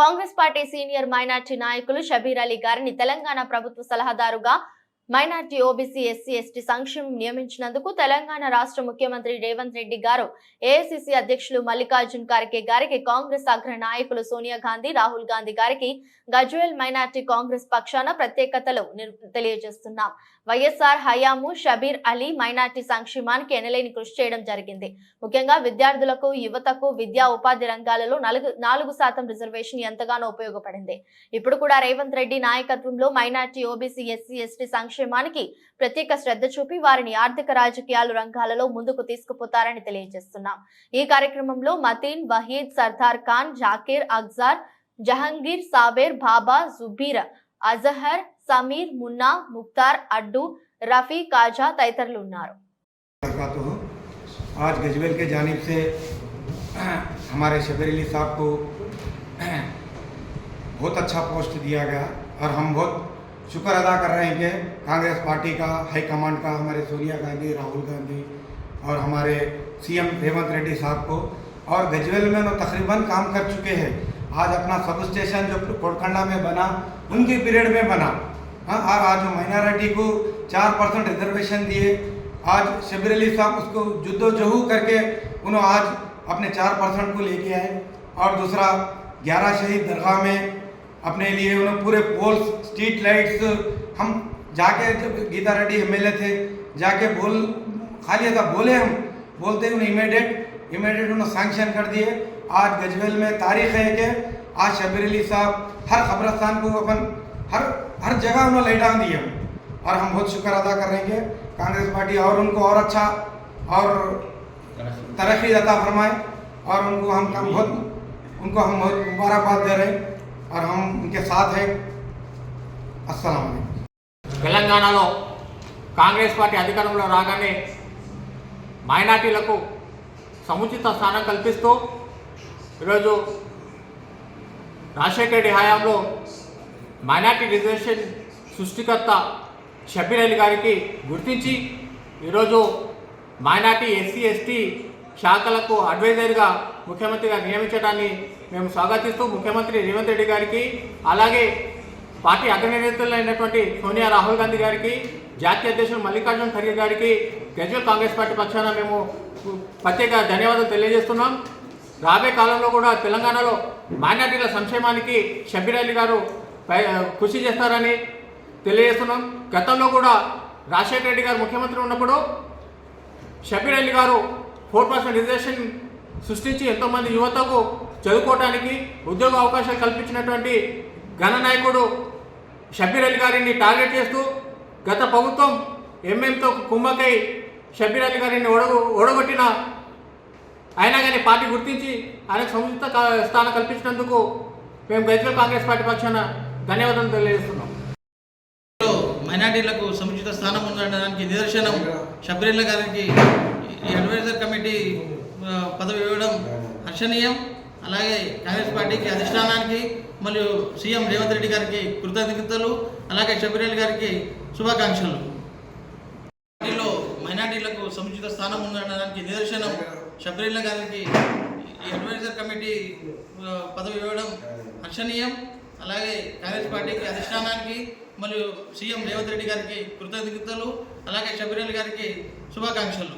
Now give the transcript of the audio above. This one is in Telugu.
కాంగ్రెస్ పార్టీ సీనియర్ మైనార్టీ నాయకులు షబీర్ అలీ గారిని తెలంగాణ ప్రభుత్వ సలహాదారుగా మైనార్టీ ఓబీసీ ఎస్సీ ఎస్టీ సంక్షేమం నియమించినందుకు తెలంగాణ రాష్ట్ర ముఖ్యమంత్రి రేవంత్ రెడ్డి గారు ఏఐసిసి అధ్యక్షులు మల్లికార్జున్ ఖార్గే గారికి కాంగ్రెస్ అగ్ర నాయకులు సోనియా గాంధీ రాహుల్ గాంధీ గారికి గజ్వేల్ మైనార్టీ కాంగ్రెస్ పక్షాన ప్రత్యేకతలు తెలియజేస్తున్నాం. వైఎస్ఆర్ హయాము షబీర్ అలీ మైనార్టీ సంక్షేమానికి ఎనలేని కృషి చేయడం జరిగింది. ముఖ్యంగా విద్యార్థులకు యువతకు విద్యా ఉపాధి రంగాలలో నలుగు నాలుగు శాతం రిజర్వేషన్ ఎంతగానో ఉపయోగపడింది. ఇప్పుడు కూడా రేవంత్ రెడ్డి నాయకత్వంలో మైనార్టీ ఓబీసీ ఎస్సీ ఎస్టీ సంక్షేమానికి ప్రత్యేక శ్రద్ధ చూపి వారిని ఆర్థిక రాజకీయాలు రంగాలలో ముందుకు తీసుకుపోతారని తెలియజేస్తున్నాం ఈ కార్యక్రమంలో మతీన్ వహీద్ సర్దార్ ఖాన్ జాకీర్ అగ్జార్ జహంగీర్ సాబేర్ బాబా జుబీర్ అజహర్ సమీర్ మున్నా ముక్తార్ అడ్డు రఫీ కాజా తదితరులు ఉన్నారు वरकatuh आज गजवेल के जानिब से हमारे शबीर अली साहब को बहुत अच्छा पोस्ट दिया गया और हम बहुत शुक्र अदा कर रहे हैं कि कांग्रेस पार्टी का, हाई कमांड का, हमारे सोनिया गांधी, राहुल गांधी और हमारे सीएम रेवंत रेड्डी साहब को और गजवेल में वो तकरीबन काम कर चुके हैं। आज अपना सब स्टेशन जो कोटखंडा में बना, उनके पीरियड में बना। हाँ और आज जो माइनॉरिटी को चार परसेंट रिजर्वेशन दिए। आज शबीर अली साहब उसको जुद्दोजहू करके उन्होंने आज अपने चार परसेंट को लेके आए। और दूसरा, ग्यारह शहीद दरगाह में अपने लिए उन्होंने पूरे पोल्स स्ट्रीट लाइट्स हम जाके जब गीता रेड्डी एमएलए थे, जाके बोल, खाली ऐसा बोले हम, बोलते ही उन्हें इमीडिएट इमीडिएट उन्होंने सैंक्शन कर दिए। आज गजवेल में तारीख है कि आज शबीर अली साहब हर कब्रस्तान को अपन, हर हर जगह उन्होंने लैटा दिए और हम बहुत शुक्र अदा कर रहे हैं कि कांग्रेस पार्टी और उनको और अच्छा और तरक्की अता फरमाए और उनको हम बहुत, उनको हम बहुत मुबारकबाद दे रहे हैं। और हम उनके साथ हैं अस्सलाम वालेकुम తెలంగాణలో కాంగ్రెస్ పార్టీ అధికారంలో రాగానే మైనార్టీలకు సముచిత స్థానం కల్పిస్తూ ఈరోజు రాజశేఖర రెడ్డి హయాంలో మైనార్టీ రిజర్వేషన్ సృష్టికర్త షబీర్ అలీ గారికి గుర్తించి ఈరోజు మైనార్టీ ఎస్సీ ఎస్టీ శాఖలకు అడ్వైజర్గా ముఖ్యమంత్రిగా నియమించడాన్ని మేము స్వాగతిస్తూ ముఖ్యమంత్రి రేవంత్ రెడ్డి గారికి అలాగే పార్టీ అగ్రనేతలైనటువంటి సోనియా రాహుల్ గాంధీ గారికి జాతీయ అధ్యక్షులు మల్లికార్జున ఖర్గే గారికి గజ్వల్ కాంగ్రెస్ పార్టీ పక్షాన మేము ప్రత్యేక ధన్యవాదాలు తెలియజేస్తున్నాం. రాబోయే కాలంలో కూడా తెలంగాణలో మైనార్టీల సంక్షేమానికి షబీర్ అలీ గారు కృషి చేస్తారని తెలియజేస్తున్నాం. గతంలో కూడా రాజశేఖర రెడ్డి గారు ముఖ్యమంత్రి ఉన్నప్పుడు షబీర్ అలీ గారు ఫోర్ పర్సెంట్ రిజర్వేషన్ సృష్టించి ఎంతోమంది యువతకు చదువుకోవడానికి ఉద్యోగ అవకాశాలు కల్పించినటువంటి ఘన నాయకుడు షబీర్ అలీ గారిని టార్గెట్ చేస్తూ గత ప్రభుత్వం ఎంఎంతో కుమ్మకై షబీర్ అలీ గారిని ఓడగొ ఓడగొట్టిన అయినా కానీ పార్టీ గుర్తించి ఆయనకు సముచిత స్థానం కల్పించినందుకు మేము గజ్వల్ కాంగ్రెస్ పార్టీ పక్షాన ధన్యవాదాలు తెలియజేస్తున్నాం. మైనార్టీలకు సముచిత స్థానం ఉండడానికి నిదర్శనం షబరీల గారికి అడ్వైజర్ కమిటీ పదవి ఇవ్వడం హర్షణీయం. అలాగే కాంగ్రెస్ పార్టీకి అధిష్టానానికి మరియు సీఎం రేవంత్ రెడ్డి గారికి కృతజ్ఞతలు అలాగే షబరీల్ గారికి శుభాకాంక్షలు. పార్టీలో మైనార్టీలకు సముచిత స్థానం ఉండడానికి నిదర్శనం షబరీల గారికి ఈ అడ్వైజర్ కమిటీ పదవి ఇవ్వడం హర్షణీయం అలాగే కాంగ్రెస్ పార్టీకి అధిష్టానానికి మరియు సీఎం రేవంత్ రెడ్డి గారికి కృతజ్ఞతలు అలాగే షబరీల్ గారికి శుభాకాంక్షలు.